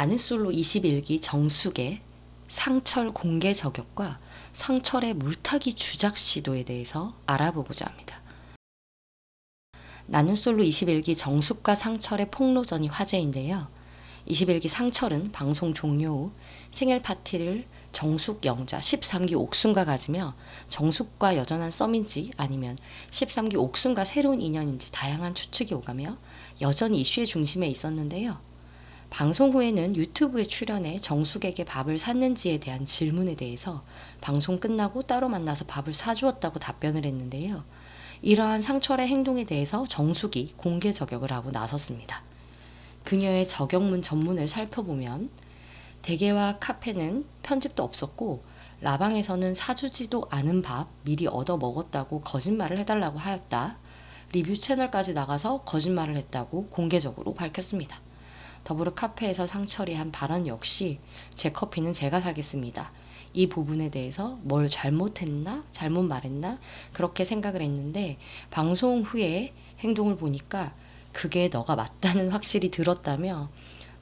나는 솔로 21기 정숙의 상철 공개 저격과 상철의 물타기 주작 시도에 대해서 알아보고자 합니다. 나는 솔로 21기 정숙과 상철의 폭로전이 화제인데요. 21기 상철은 방송 종료 후 생일 파티를 정숙 영자 13기 옥순과 가지며 정숙과 여전한 썸인지 아니면 13기 옥순과 새로운 인연인지 다양한 추측이 오가며 여전히 이슈의 중심에 있었는데요. 방송 후에는 유튜브에 출연해 정숙에게 밥을 샀는지에 대한 질문에 대해서 방송 끝나고 따로 만나서 밥을 사주었다고 답변을 했는데요. 이러한 상철의 행동에 대해서 정숙이 공개 저격을 하고 나섰습니다. 그녀의 저격문 전문을 살펴보면 대게와 카페는 편집도 없었고 라방에서는 사주지도 않은 밥 미리 얻어 먹었다고 거짓말을 해달라고 하였다. 리뷰 채널까지 나가서 거짓말을 했다고 공개적으로 밝혔습니다. 더불어 카페에서 상철이 한 발언 역시 제 커피는 제가 사겠습니다. 이 부분에 대해서 뭘 잘못했나, 잘못 말했나, 그렇게 생각을 했는데, 방송 후에 행동을 보니까 그게 너가 맞다는 확실히 들었다며,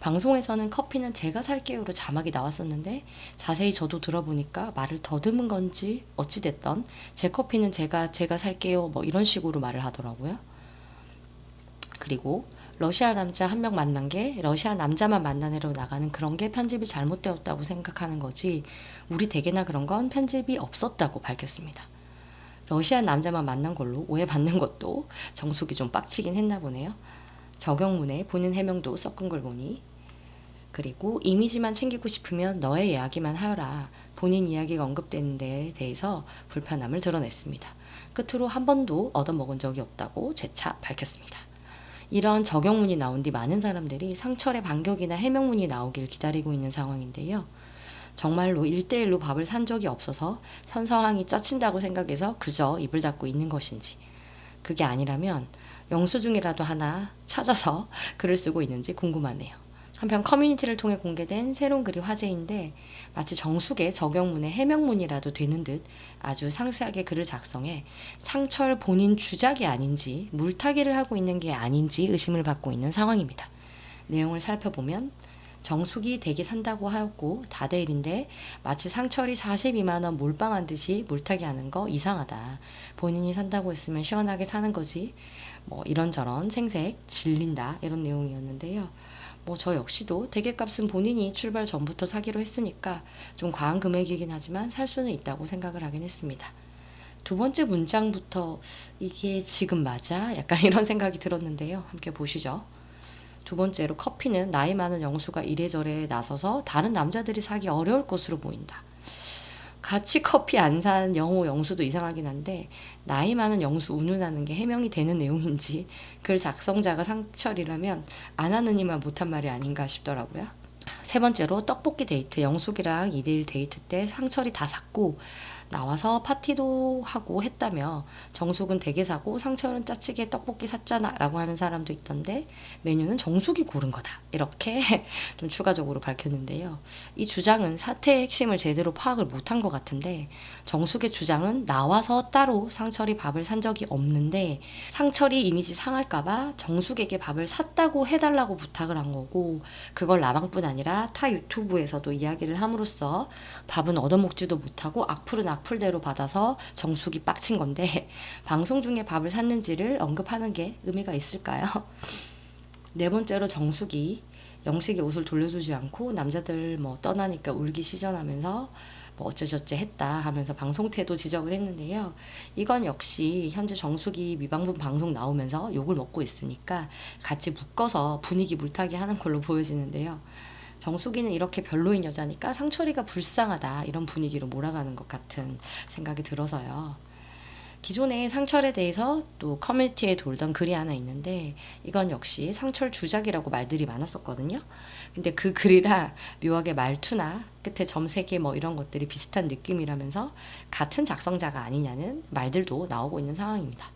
방송에서는 커피는 제가 살게요로 자막이 나왔었는데 자세히 저도 들어보니까 말을 더듬은 건지 어찌됐던 제 커피는 제가 제가 살게요 뭐 이런 식으로 말을 하더라고요. 그리고 러시아 남자 한 명 만난 게 러시아 남자만 만나내려 나가는 그런 게 편집이 잘못되었다고 생각하는 거지 우리 대개나 그런 건 편집이 없었다고 밝혔습니다. 러시아 남자만 만난 걸로 오해받는 것도 정숙이 좀 빡치긴 했나 보네요. 적용문에 본인 해명도 섞은 걸 보니 그리고 이미지만 챙기고 싶으면 너의 이야기만 하여라. 본인 이야기가 언급되는 데에 대해서 불편함을 드러냈습니다. 끝으로 한 번도 얻어먹은 적이 없다고 재차 밝혔습니다. 이런 적용문이 나온 뒤 많은 사람들이 상철의 반격이나 해명문이 나오길 기다리고 있는 상황인데요. 정말로 일대일로 밥을 산 적이 없어서 현 상황이 짜친다고 생각해서 그저 입을 닫고 있는 것인지 그게 아니라면 영수증이라도 하나 찾아서 글을 쓰고 있는지 궁금하네요. 한편 커뮤니티를 통해 공개된 새로운 글이 화제인데 마치 정숙의 적용문의 해명문이라도 되는 듯 아주 상세하게 글을 작성해 상철 본인 주작이 아닌지 물타기를 하고 있는 게 아닌지 의심을 받고 있는 상황입니다. 내용을 살펴보면 정숙이 대게 산다고 하였고 다대일인데 마치 상철이 42만 원 몰빵한 듯이 물타기 하는 거 이상하다. 본인이 산다고 했으면 시원하게 사는 거지. 뭐 이런저런 생색 질린다 이런 내용이었는데요. 뭐 저 역시도 대게값은 본인이 출발 전부터 사기로 했으니까 좀 과한 금액이긴 하지만 살 수는 있다고 생각을 하긴 했습니다. 두 번째 문장부터 이게 지금 맞아? 약간 이런 생각이 들었는데요. 함께 보시죠. 두 번째로 커피는 나이 많은 영수가 이래저래 나서서 다른 남자들이 사기 어려울 것으로 보인다. 같이 커피 안 산 영호 영수도 이상하긴 한데 나이 많은 영수 운운하는 게 해명이 되는 내용인지 글 작성자가 상철이라면 안 하는 이만 못한 말이 아닌가 싶더라고요. 세 번째로 떡볶이 데이트 영숙이랑 2대1 데이트 때 상철이 다 샀고 나와서 파티도 하고 했다며 정숙은 대게 사고 상철은 짜치게 떡볶이 샀잖아 라고 하는 사람도 있던데 메뉴는 정숙이 고른 거다. 이렇게 좀 추가적으로 밝혔는데요. 이 주장은 사태의 핵심을 제대로 파악을 못한 것 같은데 정숙의 주장은 나와서 따로 상철이 밥을 산 적이 없는데 상철이 이미지 상할까봐 정숙에게 밥을 샀다고 해달라고 부탁을 한 거고 그걸 나방뿐 아니라 타 유튜브에서도 이야기를 함으로써 밥은 얻어먹지도 못하고 악플은 악플대로 받아서 정숙이 빡친 건데 방송 중에 밥을 샀는지를 언급하는 게 의미가 있을까요? 네 번째로 정숙이 영식의 옷을 돌려주지 않고 남자들 뭐 떠나니까 울기 시전하면서 뭐 어째저째 했다 하면서 방송 태도 지적을 했는데요. 이건 역시 현재 정숙이 미방분 방송 나오면서 욕을 먹고 있으니까 같이 묶어서 분위기 물타기 하는 걸로 보여지는데요. 정숙이는 이렇게 별로인 여자니까 상철이가 불쌍하다 이런 분위기로 몰아가는 것 같은 생각이 들어서요. 기존에 상철에 대해서 또 커뮤니티에 돌던 글이 하나 있는데 이건 역시 상철 주작이라고 말들이 많았었거든요. 근데 그 글이라 묘하게 말투나 끝에 점세개 뭐 이런 것들이 비슷한 느낌이라면서 같은 작성자가 아니냐는 말들도 나오고 있는 상황입니다.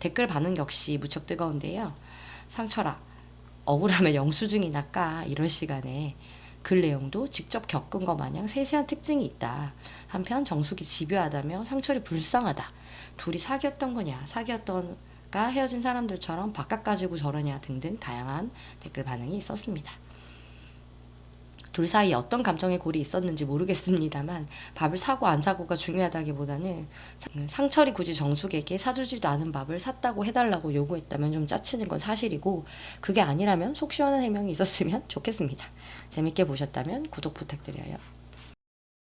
댓글 반응 역시 무척 뜨거운데요. 상철아, 억울하면 영수증이나 까 이럴 시간에 글 내용도 직접 겪은 것 마냥 세세한 특징이 있다. 한편 정숙이 집요하다며 상철이 불쌍하다. 둘이 사귀었던 거냐, 사귀었던가 헤어진 사람들처럼 바깥 가지고 저러냐 등등 다양한 댓글 반응이 있었습니다. 둘 사이에 어떤 감정의 골이 있었는지 모르겠습니다만 밥을 사고 안 사고가 중요하다기보다는 상- 상철이 굳이 정숙에게 사주지도 않은 밥을 샀다고 해달라고 요구했다면 좀 짜치는 건 사실이고 그게 아니라면 속 시원한 해명이 있었으면 좋겠습니다. 재밌게 보셨다면 구독 부탁드려요.